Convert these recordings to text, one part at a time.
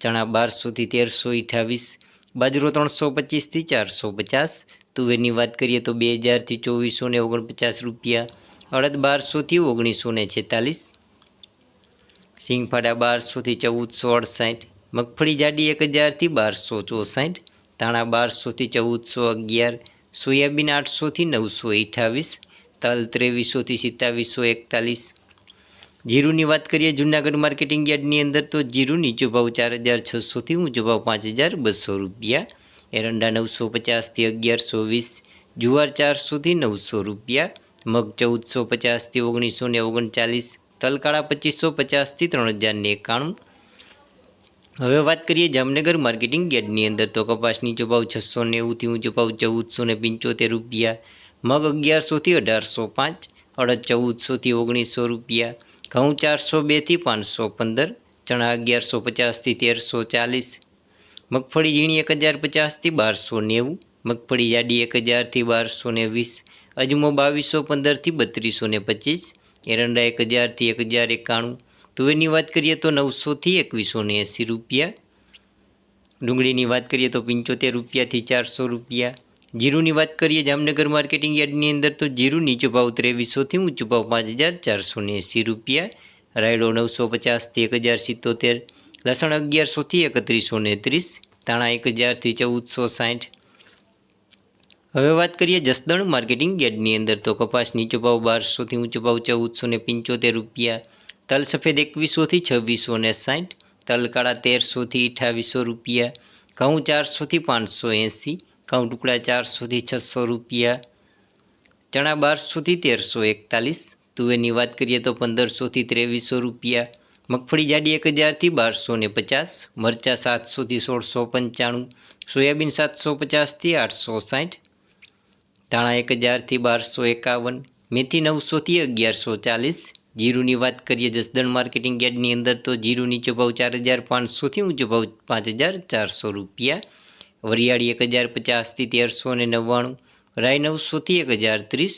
ચણા બારસોથી તેરસો અઠાવીસ બાજરો ત્રણસો પચીસથી ચારસો પચાસ, તુવેરની વાત કરીએ તો બે હજારથી ચોવીસો ને ઓગણપચાસ રૂપિયા, અડદ બારસોથી ઓગણીસો ને છેતાલીસ, સિંગફાડા બારસોથી ચૌદસો અડસાઠ, મગફળી જાડી એક હજારથી બારસો ચોસાઠ, ધાણા બારસોથી ચૌદસો અગિયાર, સોયાબીન આઠસોથી નવસો અઠાવીસ તલ ત્રેવીસોથી સિત્તાવીસો એકતાલીસ જીરુની વાત કરીએ, જૂનાગઢ માર્કેટિંગ યાર્ડની અંદર તો જીરું નીચો ભાવ ચાર હજાર છસોથી ઊંચો ભાવ પાંચ હજાર બસો રૂપિયા. એરંડા નવસો પચાસથી અગિયારસો વીસ, જુવાર ચારસોથી નવસો રૂપિયા, મગ ચૌદસો પચાસથી ઓગણીસો ને ઓગણચાલીસ, તલકાળા પચીસો પચાસથી ત્રણ હજાર ને એકાણું. હવે વાત કરીએ જામનગર માર્કેટિંગ યાર્ડની અંદર તો કપાસ નીચો ભાવ છસો નેવુંથી ઊંચો ભાવ ચૌદસો ને પંચોતેર રૂપિયા, મગ અગિયારસોથી અઢારસો પાંચ, અડદ ચૌદસોથી ઓગણીસો રૂપિયા ઘઉં ચારસો બેથી પાંચસો પંદર, ચણા અગિયારસો પચાસથી તેરસો ચાલીસ, મગફળી ઝીણી એક હજાર પચાસથી બારસો નેવું, મગફળી જાડી એક હજારથી બારસો ને વીસ, અજમો બાવીસો પંદરથી બત્રીસો ને પચીસ, એરંડા એક હજારથી એક હજાર એકાણું, તુવેરની વાત કરીએ તો નવસોથી એકવીસો ને એંસી રૂપિયા, ડુંગળીની વાત કરીએ તો પંચોતેર રૂપિયાથી ચારસો રૂપિયા જીરુની વાત કરીએ જામનગર માર્કેટિંગ યાર્ડની અંદર, તો જીરું નીચો ભાવ ત્રેવીસોથી ઊંચો ભાવ પાંચ હજાર ચારસો ને એંસી રૂપિયા, રાયડો નવસો પચાસથી એક હજાર સિત્તોતેર, લસણ અગિયારસોથી એકત્રીસો ને ત્રીસ, ધાણા એક હજારથી ચૌદસો સાઠ. હવે વાત કરીએ જસદણ માર્કેટિંગ યાર્ડની અંદર, તો કપાસ નીચો ભાવ બારસોથી ઊંચો ભાવ ચૌદસો ને પંચોતેર રૂપિયા, તલ સફેદ એકવીસોથી છવ્વીસો ને સાઠ, તલ કાળા તેરસોથી અઠાવીસો રૂપિયા, ઘઉં ચારસોથી પાંચસો એંસી ઘઉં ટુકડા ચારસોથી છસો રૂપિયા. ચણા બારસોથી તેરસો એકતાલીસ. તુવેરની વાત કરીએ તો પંદરસોથી ત્રેવીસો રૂપિયા. મગફળી જાડી એક હજારથી બારસો ને પચાસ. મરચાં સાતસોથી સોળસો પંચાણું. સોયાબીન સાતસો પચાસથી આઠસો સાઠ. ધાણા એક હજારથી બારસો એકાવન. મેથી નવસોથી અગિયારસો ચાલીસ. જીરુની વાત કરીએ જસદણ માર્કેટિંગ યાર્ડની અંદર તો જીરું નીચો ભાવ ચાર હજાર પાંચસોથી ઊંચો ભાવ પાંચ હજાર ચારસો રૂપિયા. વરિયાળી એક હજાર પચાસથી તેરસો ને નવ્વાણું, રાય નવસોથી એક હજાર ત્રીસ.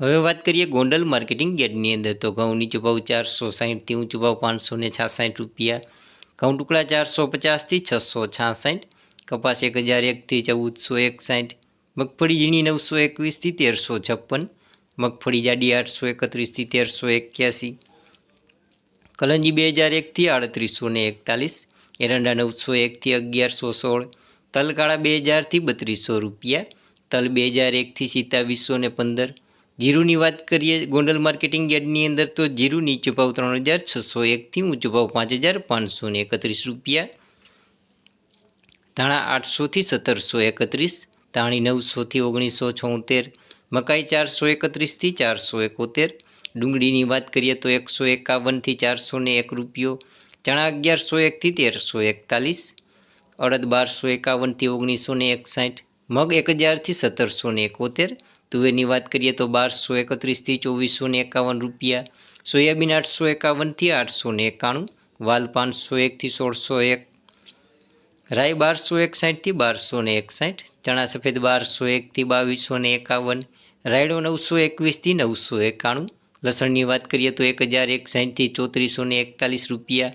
હવે વાત કરીએ ગોંડલ માર્કેટિંગ યાર્ડની અંદર. તો ઘઉં નીચો ભાવ ચારસો સાહીઠથી ઊંચો ભાવ પાંચસો ને છાસાઠ રૂપિયા. ઘઉં ટુકડા ચારસો પચાસથી છસો છાસઠ. કપાસ એક હજાર એકથી ચૌદસો એકસાઠ મગફળી ઝીણી નવસો એકવીસથી તેરસો છપ્પન. મગફળી જાડી આઠસો એકત્રીસથી તેરસો એક્યાસી. કલંજી બે હજાર એકથી આડત્રીસો ને એકતાલીસ. એરંડા નવસો એકથી અગિયારસો સોળ, તલકાળા બે હજારથી બત્રીસો રૂપિયા, તલ બે હજાર એકથી સિત્તાવીસો ને પંદર. જીરુની વાત કરીએ, ગોંડલ માર્કેટિંગ યાર્ડની અંદર તો જીરુ નીચો ભાવ ત્રણ હજાર છસો એકથી ઊંચો ભાવ પાંચ હજાર પાંચસો ને એકત્રીસ રૂપિયા. ધાણા આઠસોથી સત્તરસો એકત્રીસ, ધાણી નવસોથી ઓગણીસો છોતેર, મકાઈ ચારસો એકત્રીસથી ચારસો એકોતેર. ડુંગળીની વાત કરીએ તો એકસો એકાવનથી ચારસો ને એક રૂપિયો ચણા અગિયારસો એકથી તેરસો એકતાલીસ, અડદ બારસો એકાવનથી ઓગણીસો ને એકસાઠ, મગ એક હજારથી સત્તરસો ને એકોતેર, તુવેરની વાત કરીએ તો બારસો એકત્રીસથી ચોવીસો ને એકાવન રૂપિયા, સોયાબીન આઠસો એકાવનથી આઠસો ને એકાણું વાલ પાંચસો એકથી સોળસો એક રાય બારસો એકસાઠથી બારસો ને એકસાઠ, ચણા સફેદ બારસો એકથી બાવીસો ને એકાવન, રાયડો નવસો એકવીસથી નવસો એકાણું, લસણની વાત કરીએ તો એક હજાર એકસાઠથી ચોત્રીસો ને એકતાલીસ રૂપિયા